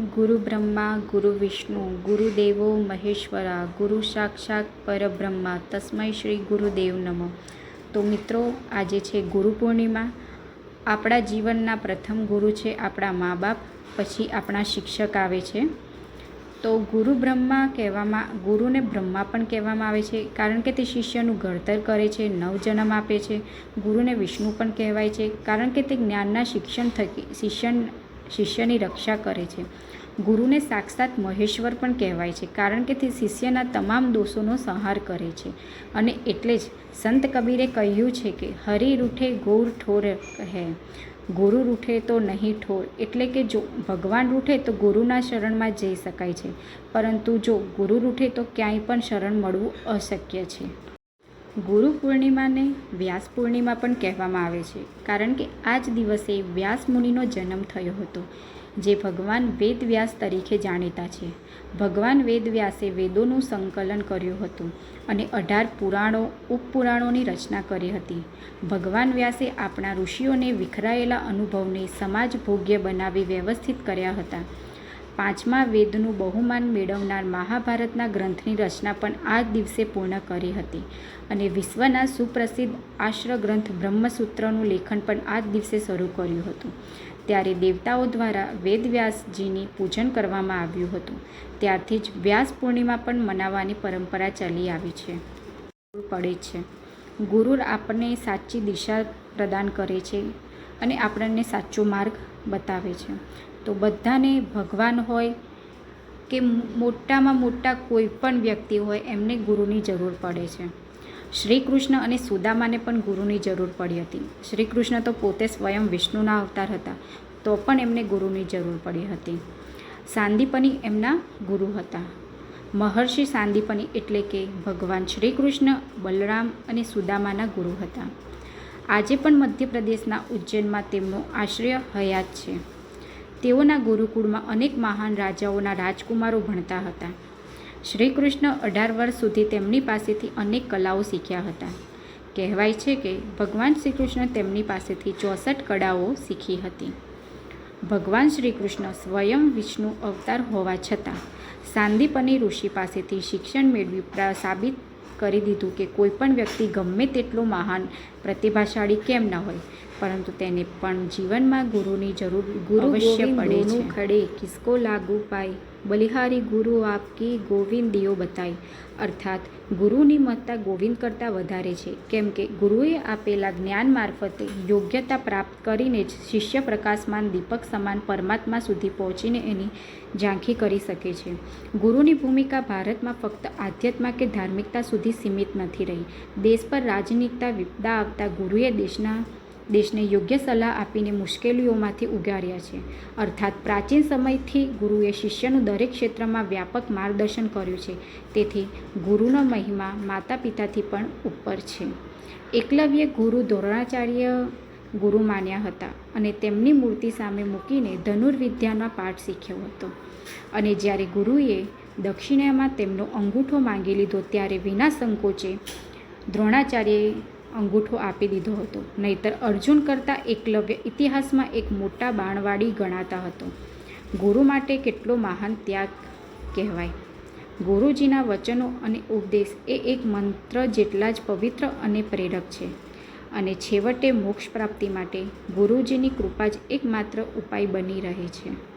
ગુરુ બ્રહ્મા, ગુરુ વિષ્ણુ ગુરુદેવો મહેશ્વરા, ગુરુ સાક્ષાત પરબ્રહ્મા, તસ્મય શ્રી ગુરુદેવ નમઃ. તો મિત્રો, આજે છે ગુરુ પૂર્ણિમા. આપણા જીવનના પ્રથમ ગુરુ છે આપણા મા બાપ, પછી આપણા શિક્ષક આવે છે. તો ગુરુ બ્રહ્મા કહેવામાં, ગુરુને બ્રહ્મા પણ કહેવામાં આવે છે, કારણ કે તે શિષ્યનું ઘડતર કરે છે નવજન્મ આપે છે. ગુરુને વિષ્ણુ પણ કહેવાય છે, કારણ કે તે જ્ઞાનના શિક્ષણ થકી શિષ્ય શિષ્યની રક્ષા કરે છે. ગુરુને સાક્ષાત મહેશ્વર પણ કહેવાય છે, કારણ કે તે શિષ્યના તમામ દોષોનો સંહાર કરે છે. અને એટલે જ સંત કબીરે કહ્યું છે કે, હરિ રૂઠે ગોર ઠોર કહે. ગુરુ રૂઠે તો નહીં ઠોર, એટલે કે જો ભગવાન રૂઠે તો ગુરુના શરણમાં જઈ શકાય છે. પરંતુ જો ગુરુ રૂઠે તો ક્યાંય પણ શરણ મળવું અશક્ય છે. ગુરુ પૂર્ણિમાને વ્યાસ પૂર્ણિમા પણ કહેવામાં આવે છે. કારણ કે આ જ દિવસે વ્યાસ મુનિનો જન્મ થયો હતો, જે ભગવાન વેદ વ્યાસ તરીકે જાણીતા છે. ભગવાન વેદ વ્યાસે વેદોનું સંકલન કર્યું હતું અને અઢાર પુરાણો, ઉપપુરાણોની રચના કરી હતી. ભગવાન વ્યાસે આપણા ઋષિઓને વિખરાયેલા અનુભવને સમાજ ભોગ્ય બનાવી વ્યવસ્થિત કર્યા હતા. પાંચમા વેદનું બહુમાન મેળવનાર મહાભારતના ગ્રંથની રચના પણ આ દિવસે પૂર્ણ કરી હતી. અને વિશ્વના સુપ્રસિદ્ધ આશ્ર ગ્રંથ બ્રહ્મસૂત્રનું લેખન પણ આ દિવસે શરૂ કર્યું હતું. ત્યારે દેવતાઓ દ્વારા વેદવ્યાસજીની પૂજન કરવામાં આવ્યું હતું. ત્યારથી જ વ્યાસ પૂર્ણિમા પણ મનાવવાની પરંપરા ચાલી આવી છે. પડે છે. ગુરુર આપણને સાચી દિશા પ્રદાન કરે છે. અને આપણને સાચો માર્ગ બતાવે છે. તો બધાને ભગવાન હોય કે મોટામાં મોટા કોઈ પણ વ્યક્તિ હોય એમને ગુરુની જરૂર પડે છે. શ્રી કૃષ્ણ અને સુદામાને પણ ગુરુની જરૂર પડી હતી. શ્રી કૃષ્ણ તો પોતે સ્વયં વિષ્ણુના અવતાર હતા, તો પણ એમને ગુરુની જરૂર પડી હતી. સાંદીપની એમના ગુરુ હતા. મહર્ષિ સાંદીપની એટલે કે ભગવાન શ્રી કૃષ્ણ, બલરામ અને સુદામાના ગુરુ હતા. આજે પણ મધ્યપ્રદેશના ઉજ્જૈનમાં તેમનો આશ્રય હયાત છે. તેઓના ગુરુકુળમાં અનેક મહાન રાજાઓના રાજકુમારો ભણતા હતા. શ્રી કૃષ્ણ અઢાર વર્ષ સુધી તેમની પાસેથી અનેક કલાઓ શીખ્યા હતા. કહેવાય છે કે ભગવાન શ્રી કૃષ્ણ તેમની પાસેથી ચોસઠ કળાઓ શીખી હતી. ભગવાન શ્રી કૃષ્ણ સ્વયં વિષ્ણુ અવતાર હોવા છતાં સાંદીપની ઋષિ પાસેથી શિક્ષણ મેળવી સાબિત કરી દીધું કે કોઈ પણ વ્યક્તિ ગમે તેટલો મહાન પ્રતિભાશાળી કેમ ન હોય પરંતુ તેને પણ જીવનમાં ગુરુની જરૂર ગુરુ અવશ્ય પડે છે. ખડે કિસકો લાગુ પાય. બલિહારી ગુરુ આપકી ગોવિંદ દિયો બતાય અર્થાત, ગુરુની મત્તા ગોવિંદ કરતાં વધારે છે. કેમ કે, ગુરુએ આપેલા જ્ઞાન મારફતે યોગ્યતા પ્રાપ્ત કરીને જ શિષ્ય પ્રકાશમાન દીપક સમાન પરમાત્મા સુધી પહોંચીને એની ઝાંખી કરી શકે છે. ગુરુની ભૂમિકા ભારતમાં ફક્ત આધ્યાત્મા કે ધાર્મિકતા સુધી સીમિત નથી રહી. દેશ પર રાજનીતિતા વિપદા આવતા ગુરુએ દેશના દેશને યોગ્ય સલાહ આપીને મુશ્કેલીઓમાંથી ઉગાર્યા છે. અર્થાત પ્રાચીન સમયથી ગુરુએ શિષ્યનું દરેક ક્ષેત્રમાં વ્યાપક માર્ગદર્શન કર્યું છે. તેથી ગુરુનો મહિમા માતા પિતાથી પણ ઉપર છે. એકલવ્ય ગુરુ દ્રોણાચાર્ય ગુરુ માન્યા હતા અને તેમની મૂર્તિ સામે મૂકીને ધનુર્વિદ્યાનો પાઠ શીખ્યો હતો. અને જ્યારે ગુરુએ દક્ષિણામાં તેમનો અંગૂઠો માંગી લીધો ત્યારે વિના સંકોચે દ્રોણાચાર્યએ અંગૂઠો આપી દીધો હતો. નહીતર અર્જુન કરતાં એકલવ્ય ઇતિહાસમાં એક મોટા બાણવાડી ગણાતા હતો. ગુરુ માટે કેટલો મહાન ત્યાગ કહેવાય. ગુરુજીના વચનો અને ઉપદેશ એ એક મંત્ર જેટલા જ પવિત્ર અને પ્રેરક છે. અને છેવટે મોક્ષ પ્રાપ્તિ માટે ગુરુજીની કૃપા જ એકમાત્ર ઉપાય બની રહે છે.